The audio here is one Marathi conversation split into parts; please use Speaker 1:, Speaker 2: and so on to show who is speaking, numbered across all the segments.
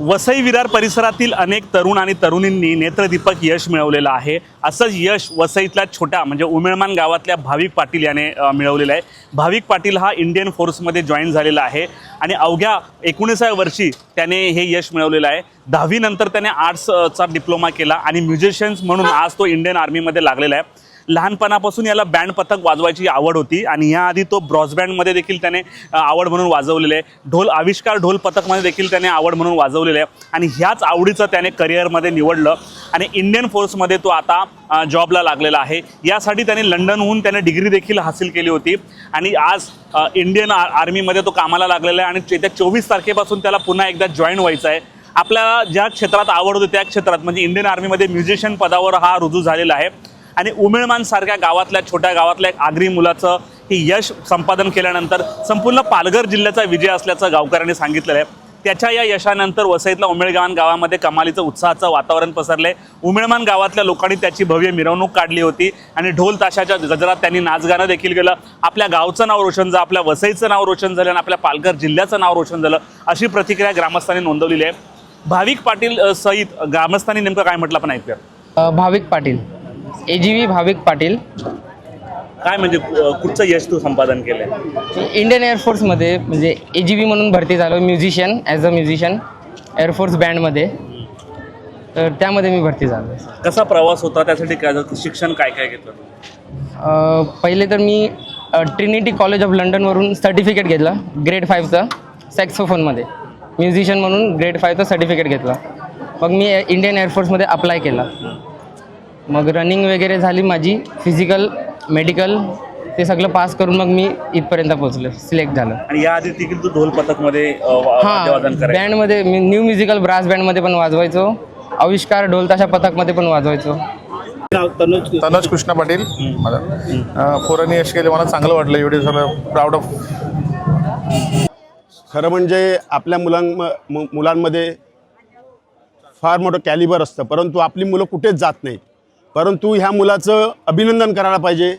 Speaker 1: वसई विरार परिसरातील अनेक तरुण आणि तरुणींनी नेत्रदीपक यश मिळवलेलं आहे. असंच यश वसईतल्या छोट्या म्हणजे उमेळमान गावातल्या भाविक पाटील याने मिळवलेलं आहे. भाविक पाटील हा इंडियन फोर्समध्ये जॉईन झालेला आहे आणि अवघ्या एकोणीसाव्या वर्षी त्याने हे यश मिळवलेलं आहे. दहावीनंतर त्याने आर्ट्सचा डिप्लोमा केला आणि म्युझिशियन्स म्हणून आज तो इंडियन आर्मीमध्ये लागलेला आहे. लहानपणापासून याला बँड पथक वाजवायची आवड होती आणि याआधी तो ब्रॉसबँडमध्ये देखील त्याने आवड म्हणून वाजवलेले आहे. ढोल आविष्कार ढोल पथकमध्ये देखील त्याने आवड म्हणून वाजवलेले आहे. आणि ह्याच आवडीचं त्याने करिअरमध्ये निवडलं. आणि इंडियन फोर्समध्ये तो आता जॉबला लागलेला आहे. यासाठी त्याने लंडनहून त्याने डिग्री देखील हासिल केली होती. आणि आज इंडियन आ आर्मीमध्ये तो कामाला लागलेला आहे. आणि येत्या चोवीस तारखेपासून त्याला पुन्हा एकदा जॉईन व्हायचं आहे. आपल्याला ज्या क्षेत्रात आवड होती त्या क्षेत्रात म्हणजे इंडियन आर्मीमध्ये म्युझिशियन पदावर हा रुजू झालेला आहे. आणि उमेळमान सारख्या गावातल्या छोट्या गावातल्या एक आगरी मुलाचं हे यश संपादन केल्यानंतर संपूर्ण पालघर जिल्ह्याचा विजय असल्याचं गावकऱ्यांनी सांगितलेलं आहे. त्याच्या या यशानंतर वसईतल्या उमेळगावान गावामध्ये कमालीचं उत्साहाचं वातावरण पसरलंय. उमेळमान गावातल्या लोकांनी त्याची भव्य मिरवणूक काढली होती आणि ढोल ताशाच्या गजरात त्यांनी नाचगाणं देखील केलं. आपल्या गावचं नाव रोशन झालं आपल्या वसईचं नाव रोशन झालं आणि आपल्या पालघर जिल्ह्याचं नाव रोशन झालं अशी प्रतिक्रिया ग्रामस्थांनी नोंदवलेली आहे. भाविक पाटील सहित ग्रामस्थांनी नेमकं काय म्हटलं पण ऐकूया.
Speaker 2: भाविक पाटील. ए जी व्ही भाविक पाटील.
Speaker 1: काय म्हणजे कुठचं यश तू संपादन केलंय?
Speaker 2: इंडियन एअरफोर्समध्ये म्हणजे ए जी व्ही म्हणून भरती झालो musician as a musician air force बँडमध्ये. तर त्यामध्ये मी भरती झालो.
Speaker 1: कसा प्रवास होता? त्यासाठी काय शिक्षण काय काय घेतलं?
Speaker 2: पहिले तर मी ट्रिनिटी कॉलेज ऑफ लंडनवरून सर्टिफिकेट घेतलं ग्रेड फाईव्हचं सॅक्सोफोनमध्ये म्युझिशियन म्हणून ग्रेड फाईव्हचं सर्टिफिकेट घेतलं. मग मी इंडियन एअरफोर्समध्ये अप्लाय केलं. मग रनिंग वगैरे झाली माझी फिजिकल मेडिकल ते सगळं पास करून मग मी इथपर्यंत पोहोचलो सिलेक्ट झालं.
Speaker 1: आणि याआधी देखील तू ढोल पथकमध्ये
Speaker 2: हां बँडमध्ये मी न्यू म्युझिकल ब्रास बँडमध्ये पण वाजवायचो. आविष्कार ढोलताशा पथकमध्ये पण वाजवायचो.
Speaker 3: तनुज कृष्ण. पाटील. मला फोरन यश केले मला चांगलं वाटलं एवढे झालं प्राऊड ऑफ
Speaker 4: खरं म्हणजे आपल्या मुलां मुलांमध्ये फार मोठं कॅलिबर असतं परंतु आपली मुलं कुठेच जात नाहीत. परंतु ह्या मुलाचं अभिनंदन करायला पाहिजे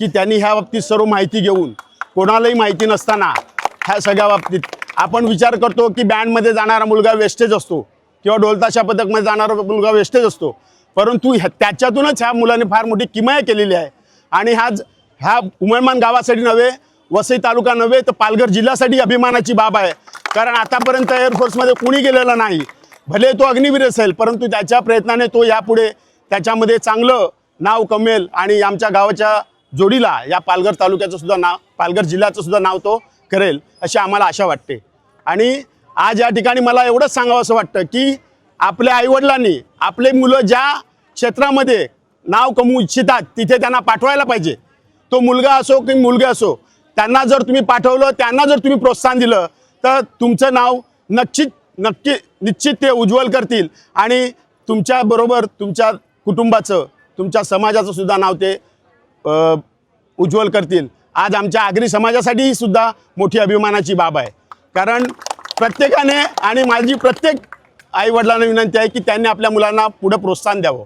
Speaker 4: की त्यांनी ह्या बाबतीत सर्व माहिती घेऊन कोणालाही माहिती नसताना ह्या सगळ्या बाबतीत. आपण विचार करतो की बँडमध्ये जाणारा मुलगा वेस्टेज असतो किंवा ढोलताशा पथकमध्ये जाणारा मुलगा वेस्टेज असतो. परंतु ह्या त्याच्यातूनच ह्या मुलाने फार मोठी किमया केलेली आहे. आणि हा ह्या उमरमान गावासाठी नव्हे वसई तालुका नव्हे तर पालघर जिल्ह्यासाठी अभिमानाची बाब आहे. कारण आतापर्यंत एअरफोर्समध्ये कोणी गेलेलं नाही. भले तो अग्निवीर असेल परंतु त्याच्या प्रयत्नाने तो यापुढे त्याच्यामध्ये चांगलं नाव कमेल आणि आमच्या गावाच्या जोडीला या पालघर तालुक्याचं सुद्धा नाव पालघर जिल्ह्याचं सुद्धा नाव तो करेल अशी आम्हाला आशा वाटते. आणि आज या ठिकाणी मला एवढंच सांगावं असं वाटतं की आपल्या आईवडिलांनी आपले मुलं ज्या क्षेत्रामध्ये नाव कमवू इच्छितात तिथे त्यांना पाठवायला पाहिजे. तो मुलगा असो की मुलगी असो त्यांना जर तुम्ही पाठवलं त्यांना जर तुम्ही प्रोत्साहन दिलं तर तुमचं नाव नक्कीच नक्की निश्चित ते उज्ज्वल करतील आणि तुमच्याबरोबर तुमच्या कुटुंबाचं तुमच्या समाजाचं सुद्धा नाव ते उज्ज्वल करतील. आज आमच्या आगरी समाजासाठी सुद्धा मोठी अभिमानाची बाब आहे. कारण प्रत्येकाने आणि माझी प्रत्येक आईवडिलांना विनंती आहे की त्यांनी आपल्या मुलांना पुढं प्रोत्साहन द्यावं.